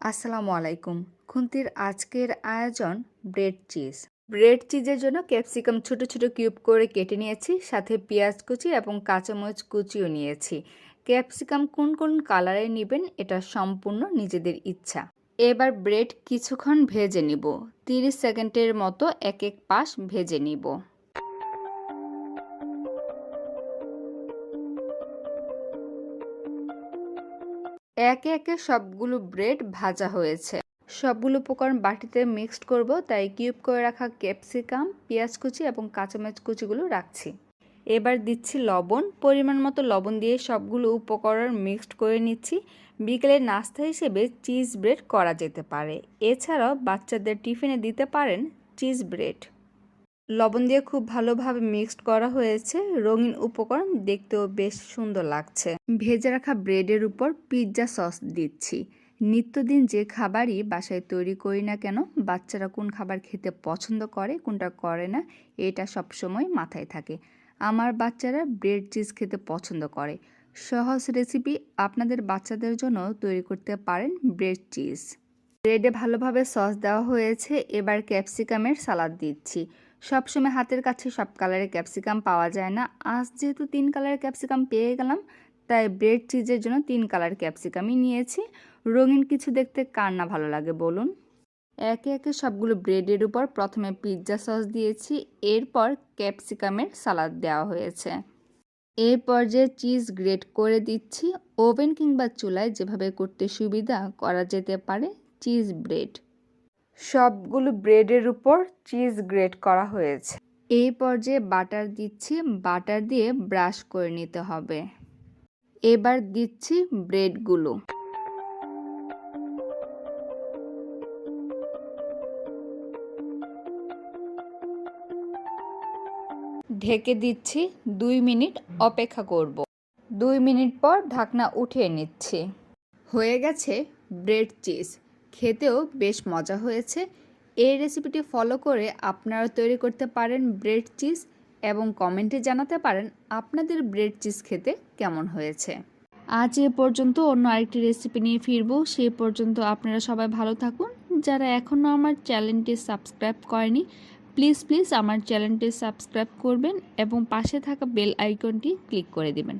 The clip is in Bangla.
আসসালামু আলাইকুম। খুন্তির আজকের আয়োজন ব্রেড চিজ। ব্রেড চিজের জন্য ক্যাপসিকাম ছোট ছোট কিউব করে কেটে নিয়েছি, সাথে পেঁয়াজ কুচি এবং কাঁচামরিচ কুচিও নিয়েছি। ক্যাপসিকাম কোন কোন কালারে নেবেন এটা সম্পূর্ণ নিজেদের ইচ্ছা। এবার ব্রেড কিছুক্ষণ ভেজে নিব। তিরিশ সেকেন্ডের মতো এক এক পাশ ভেজে নিব। একে একে সবগুলো ব্রেড ভাজা হয়েছে। সবগুলো উপকরণ বাটিতে মিক্সড করব, তাই কিউব করে রাখা ক্যাপসিকাম, পেঁয়াজ কুচি এবং কাঁচামরিচ কুচিগুলো রাখছি। এবার দিচ্ছি লবণ, পরিমাণ মতো লবণ দিয়ে সবগুলো উপকরণ মিক্সড করে নিচ্ছি। বিকেলের নাস্তা হিসেবে চিজ ব্রেড করা যেতে পারে। এছাড়াও বাচ্চাদের টিফিনে দিতে পারেন চিজ ব্রেড। লবণ দিয়ে খুব ভালোভাবে মিক্সড করা হয়েছে। রঙিন উপকরণ দেখতেও বেশ সুন্দর লাগছে। ভেজে রাখা ব্রেডের উপর পিৎজা সস দিচ্ছি। নিত্যদিন যে খাবারই বাসায় তৈরি করি না কেন, বাচ্চারা কোন খাবার খেতে পছন্দ করে, কোনটা করে না, এটা সবসময় মাথায় থাকে। আমার বাচ্চারা ব্রেড চিজ খেতে পছন্দ করে। সহজ রেসিপি আপনাদের বাচ্চাদের জন্য তৈরি করতে পারেন ব্রেড চিজ। ব্রেডে ভালোভাবে সস দেওয়া হয়েছে। এবার ক্যাপসিকামের সালাদ দিচ্ছি। সবসময় হাতের কাছে সব কালারের ক্যাপসিকাম পাওয়া যায় না। আজ যেহেতু তিন কালারের ক্যাপসিকাম পেয়ে গেলাম, তাই ব্রেড চিজের জন্য তিন কালার ক্যাপসিকামই নিয়েছি। রঙিন কিছু দেখতে কার না ভালো লাগে বলুন? একে একে সবগুলো ব্রেডের উপর প্রথমে পিৎজা সস দিয়েছি, এরপর ক্যাপসিকামের সালাদ দেওয়া হয়েছে। এরপর যে চিজ গ্রেট করে দিচ্ছি ওভেন কিংবা চুলায় যেভাবে করতে সুবিধা করা যেতে পারে চিজ ব্রেড সবগুলো ব্রেডের উপর চিজ গ্রেট করা হয়েছে। এই পর্যায়ে বাটার দিচ্ছি, বাটার দিয়ে ব্রাশ করে নিতে হবে। এবার দিচ্ছি ব্রেডগুলো। ঢেকে দিচ্ছি দুই মিনিট অপেক্ষা করব। দুই মিনিট পর ঢাকনা উঠিয়ে নিচ্ছি। হয়ে গেছে ব্রেড চিজ। খেতেও বেশ মজা হয়েছে। এই রেসিপিটি ফলো করে আপনারা তৈরি করতে পারেন ব্রেড চিজ এবং কমেন্টে জানাতে পারেন আপনাদের ব্রেড চিজ খেতে কেমন হয়েছে। আজ এ পর্যন্ত অন্য আরেকটি রেসিপি নিয়ে ফিরবো। সেই পর্যন্ত আপনারা সবাই ভালো থাকুন। যারা এখনও আমার চ্যানেলটি সাবস্ক্রাইব করেনি প্লিজ প্লিজ আমার চ্যানেলটি সাবস্ক্রাইব করবেন এবং পাশে থাকা বেল আইকনটি ক্লিক করে দিবেন।